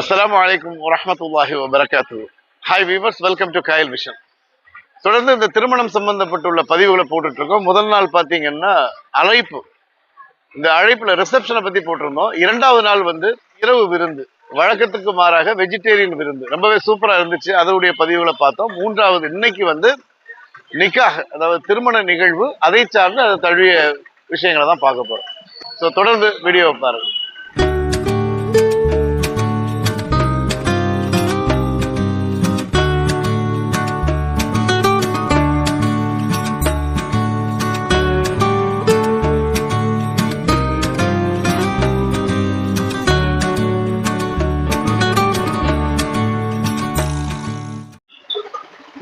அஸ்லாம் வலைக்கம் வரமத்துல்லாஹி வபரகாத்து hi viewers welcome to Kayal Vision தொடர்ந்து இந்த திருமணம் சம்பந்தப்பட்டுள்ள பதிவுகளை போட்டுட்டு இருக்கோம் முதல் நாள் பார்த்தீங்கன்னா அழைப்பு. இந்த அழைப்பில் ரிசப்ஷனை பற்றி போட்டிருந்தோம். இரண்டாவது நாள் வந்து இரவு விருந்து. வழக்கத்துக்கு மாறாக வெஜிடேரியன் விருந்து. ரொம்பவே சூப்பராக இருந்துச்சு. அதனுடைய பதிவுகளை பார்த்தோம். மூன்றாவது இன்னைக்கு வந்து நிக்காக அதாவது திருமண நிகழ்வு. அதை சார்ந்து அதை தழுவிய விஷயங்களை தான் பார்க்க போகிறோம் ஸோ தொடர்ந்து வீடியோவை பாருங்கள்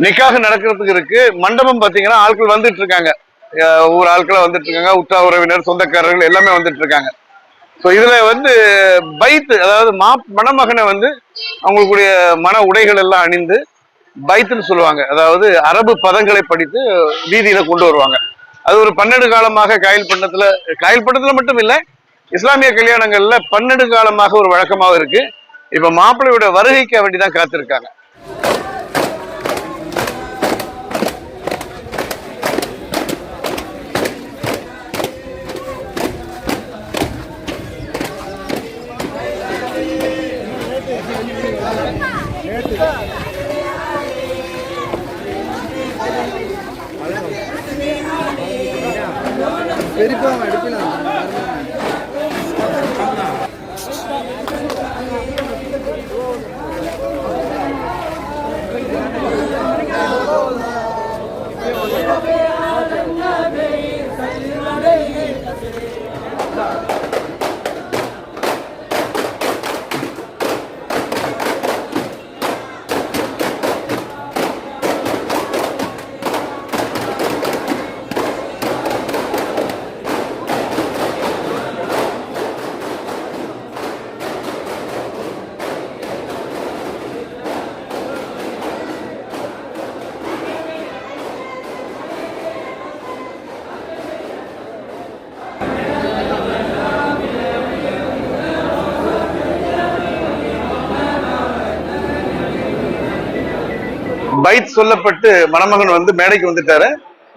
நிக்காக நடக்கிறதுக்கு இருக்கு. மண்டபம் பாத்தீங்கன்னா ஆட்கள் வந்துட்டு இருக்காங்க. ஒவ்வொரு ஊர் ஆட்களா வந்துட்டு இருக்காங்க. உற்றா உறவினர் சொந்தக்காரர்கள் எல்லாமே வந்துட்டு இருக்காங்க. ஸோ இதுல வந்து பைத்து அதாவது மா மணமகனை வந்து அவங்களுக்குடைய மன உடைகள் எல்லாம் அணிந்து பைத்துன்னு சொல்லுவாங்க. அதாவது அரபு பதங்களை படித்து வீதியில கொண்டு வருவாங்க. அது ஒரு பன்னெண்டு காலமாக காயல் பண்ணத்துல காயல் பண்ணத்துல மட்டும் இல்லை இஸ்லாமிய கல்யாணங்கள்ல பன்னெண்டு காலமாக ஒரு வழக்கமாக இருக்கு. இப்ப மாப்பிள்ளையோட வருகைக்கு வேண்டிதான் காத்திருக்காங்க. பெரியப்பா அடுப்பினா பைத் சொல்லப்பட்டு மணமகன் வந்து மேடைக்கு வந்துட்டாரு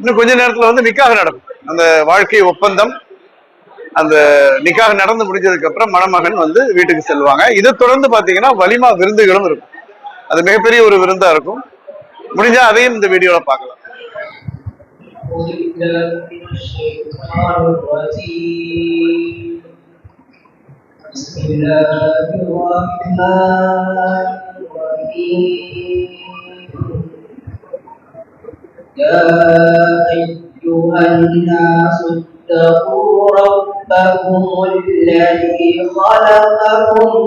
இன்னும் கொஞ்ச நேரத்துல வந்து நிக்காக நடக்கும் அந்த வாழ்க்கை ஒப்பந்தம் அந்த நிக்காக நடந்து முடிஞ்சதுக்கு அப்புறம் மணமகன் வந்து வீட்டுக்கு செல்வாங்க இதை தொடர்ந்து பாத்தீங்கன்னா வலிமா விருந்துகளும் இருக்கும் அது மிகப்பெரிய ஒரு விருந்தா இருக்கும் முடிஞ்சா அதையும் இந்த வீடியோல பார்க்கலாம் أعوذ بالله من الشيطان الرجيم بسم الله الرحمن الرحيم يا أيها الناس اتقوا ربكم الذي خلقكم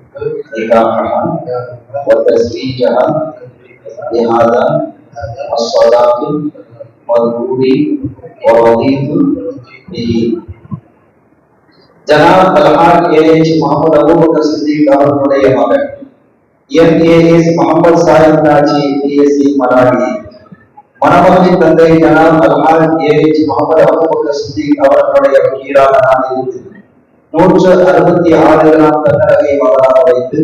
निकाह वतस्वीज लिहाजा अस्सलात मजबूरी वरदीत बिही जनाब तलहार के एच मोहम्मद अबू बकर सिद्दीक रहमतुल्लाहि अलैह M A S Mohammed Sahib Naji P S C Maradi ಮನಮಲ್ಲಿ ತಂದೆ ಜನಾಬ್ ಅಲ್ಹಾಜ್ ಎ ಎಚ್ ಮೊಹಮ್ಮದ್ ಅಬೂ ಬಕರ್ ಸಿದ್ದಿಕ್ ಅವರನ್ನುடைய ಕೀರಾನ ನಾನು ಇರುತ್ತೇನೆ நூற்று அறுபத்தி ஆறு கிராம் தன்னரகை மகனாக வைத்து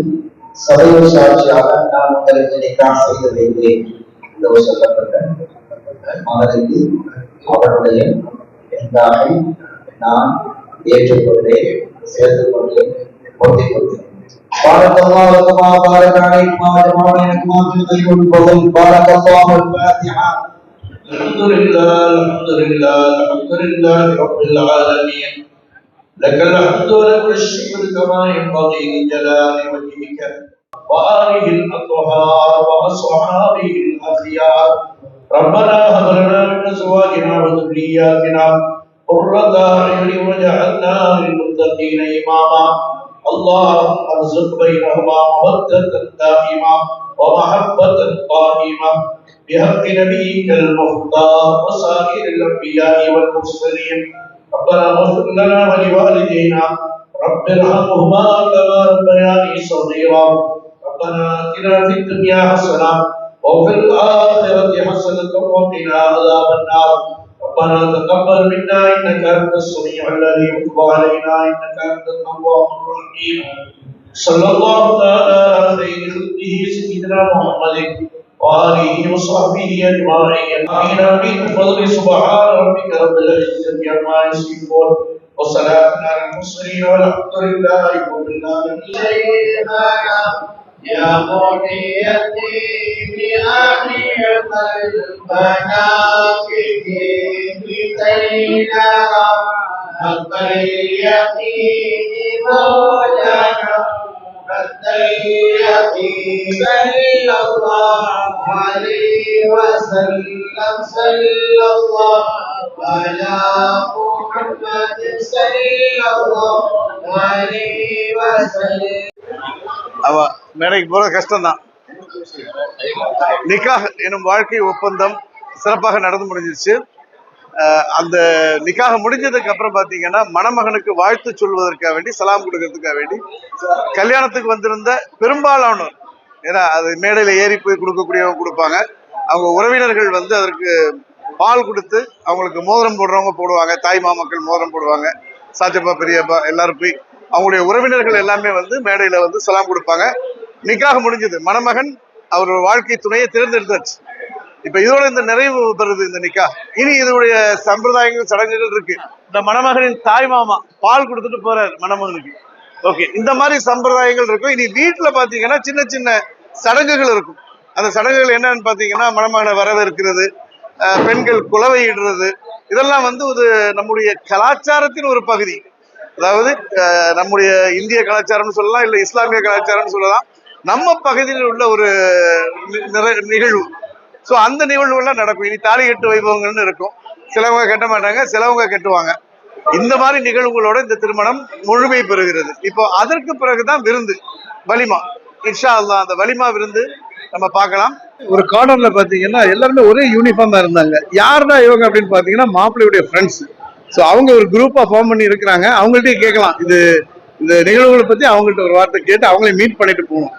சபையில் சாட்சியாக நான் உங்களுக்கு நிக்காஹ் செய்து வைத்தேன் என்று சொல்லப்பட்ட மகனுக்கு அவருடைய நிக்காஹை நான் ஏற்றுக்கொண்டேன் சேர்த்துக் கொண்டேன் ஒட்டி بارك الله كما بارك عليكما وجمع بينكما في الخير والفضل بارك الله الفاتحه الحمد لله الحمد لله الحمد لله رب العالمين لك الحمد ولك الشكر كما ينبغي لجلال وجهك. وآله الأطهار وأصحابه الأخيار. ربنا هب لنا من أزواجنا وذرياتنا قرة أعين وجعلنا للمتقين إماما. اللهم ارزق بينهما مودة دائمة ومحبة قائمة. بحق نبيك المختار وسائر الأنبياء والمرسلين. ربنا اغفر لنا ولوالدينا. رب ارحمهما كما ربياني صغيرا. ربنا آتنا في الدنيا حسنة وفي الآخرة حسنة وقنا عذاب النار. ربنا تقبل منا إنك أنت السميع العليم. وتب علينا إنك أنت التواب الرحيم. صلى الله تعالى على خير خلقه سيدنا محمد. وآله وصحبه أجمعين. آمين آمين بفضل سبحان ربك رب العزة عما يصفون. وسلام على المرسلين والحمد لله رب العالمين. يا بنيتي بأهل المناكب بيننا حق اليقين مولانا صلى الله عليه وسلم صلى الله على محمد صلى الله عليه وسلم அவ மேடைக்கு போறது கஷ்டம்தான் நிக்காஹ் எனும் வாழ்க்கை ஒப்பந்தம் சிறப்பாக நடந்து முடிஞ்சிருச்சு அஹ் அந்த நிக்காக முடிஞ்சதுக்கு அப்புறம் பார்த்தீங்கன்னா மணமகனுக்கு வாழ்த்து சொல்வதற்காக வேண்டி சலாம் கொடுக்கறதுக்காக வேண்டி கல்யாணத்துக்கு வந்திருந்த பெரும்பாலானோர் ஏன்னா அது மேடையில ஏறி போய் கொடுக்கக்கூடியவங்க கொடுப்பாங்க. அவங்க உறவினர்கள் வந்து அதற்கு பால் கொடுத்து அவங்களுக்கு மோதிரம் போடுறவங்க போடுவாங்க. தாய் மாமக்கள் மோதிரம் போடுவாங்க. சாச்சப்பா பெரியப்பா எல்லாரும் போய் அவங்களுடைய உறவினர்கள் எல்லாமே வந்து மேடையில வந்து சலாம் கொடுப்பாங்க. நிக்காக முடிஞ்சது. மணமகன் அவர் வாழ்க்கை துணையை தேர்ந்தெடுத்தாச்சு. இப்ப இதோட இந்த நிறைவு பெறுது இந்த நிக்கா. இனி இதனுடைய சம்பிரதாயங்கள் சடங்குகள் இருக்கு. இந்த மணமகனின் தாய் மாமா பால் கொடுத்துட்டு போறாரு மணமகனுக்கு. ஓகே இந்த மாதிரி சம்பிரதாயங்கள் இருக்கும். இனி வீட்டுல பாத்தீங்கன்னா சின்ன சின்ன சடங்குகள் இருக்கும். அந்த சடங்குகள் என்னன்னு பாத்தீங்கன்னா மணமகனை வரவேற்கிறது பெண்கள் குலவையிடுறது. இதெல்லாம் வந்து ஒரு நம்முடைய கலாச்சாரத்தின் ஒரு பகுதி. அதாவது நம்முடைய இந்திய கலாச்சாரம்னு சொல்லலாம் இல்ல இஸ்லாமிய கலாச்சாரம்னு சொல்லலாம். நம்ம பகுதியில் உள்ள ஒரு நிகழ்வு. ஸோ அந்த நிகழ்வுகள்லாம் நடக்கும். இனி தாலி கட்டு வைபவங்கள்னு இருக்கும். சிலவங்க கட்ட மாட்டாங்க சிலவங்க கட்டுவாங்க. இந்த மாதிரி நிகழ்வுகளோட இந்த திருமணம் முழுமை பெறுகிறது. இப்போ அதற்கு பிறகுதான் விருந்து வலிமா. இன்ஷா அல்லா அந்த வலிமா விருந்து நம்ம பார்க்கலாம். ஒரு கார்னர்ல பாத்தீங்கன்னா எல்லாருமே ஒரே யூனிஃபார்மா இருந்தாங்க. யாருடா இவங்க அப்படின்னு பாத்தீங்கன்னா மாப்பிள்ளையுடைய ஃப்ரெண்ட்ஸ் ஸோ அவங்க ஒரு குரூப்பா ஃபார்ம் பண்ணி இருக்கிறாங்க. அவங்கள்ட்டயே கேட்கலாம். இது இந்த நிகழ்வுகளை பத்தி அவங்கள்ட்ட ஒரு வார்த்தை கேட்டு அவங்களே மீட் பண்ணிட்டு போகணும்.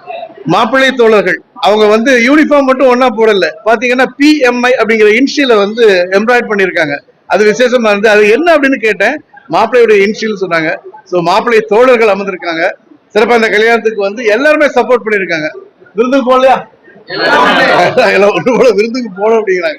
மாப்பிள்ளை தோழர்கள் அவங்க வந்து யூனிஃபார்ம் மட்டும் ஒன்னா போடல. பாத்தீங்கன்னா பிஎம்ஐ அப்படிங்கிற இன்ஷியல வந்து எம்ப்ராய்ட் பண்ணியிருக்காங்க. அது விசேஷமா இருந்து அது என்ன அப்படின்னு கேட்டேன். மாப்பிள்ளையுடைய இன்ஷியல் சொன்னாங்க. ஸோ மாப்பிள்ளை தோழர்கள் அமர்ந்திருக்காங்க. சிறப்பாக இந்த கல்யாணத்துக்கு வந்து எல்லாருமே சப்போர்ட் பண்ணியிருக்காங்க. விருந்துக்கு போகலையா? எல்லாம் ஒன்று போல விருந்துக்கு போகணும் அப்படிங்கிறாங்க.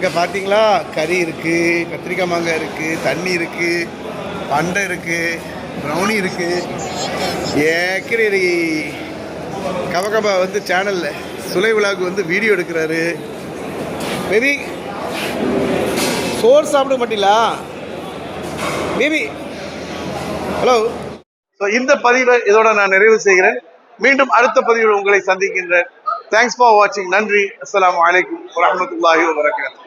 இங்கே பார்த்தீங்களா கறி இருக்குது கத்திரிக்காய் மாங்காய் இருக்குது தண்ணி இருக்குது பண்டை இருக்குது ப்ரௌனி இருக்குது ஏக்கரி கபகபா வந்து சேனலில் சுலை விழாவுக்கு வந்து வீடியோ எடுக்கிறாரு. பேபி சோறு சாப்பிட மாட்டீங்களா? பேபி ஹலோ ஸோ இந்த பதிவை இதோட நான் நிறைவு செய்கிறேன். மீண்டும் அடுத்த பதிவில் உங்களை சந்திக்கின்றேன் தேங்க்ஸ் ஃபார் வாட்சிங் நன்றி. அஸ்லாம் வலைக்கம் வரஹ்மத்துல்லாஹி வரகாத்து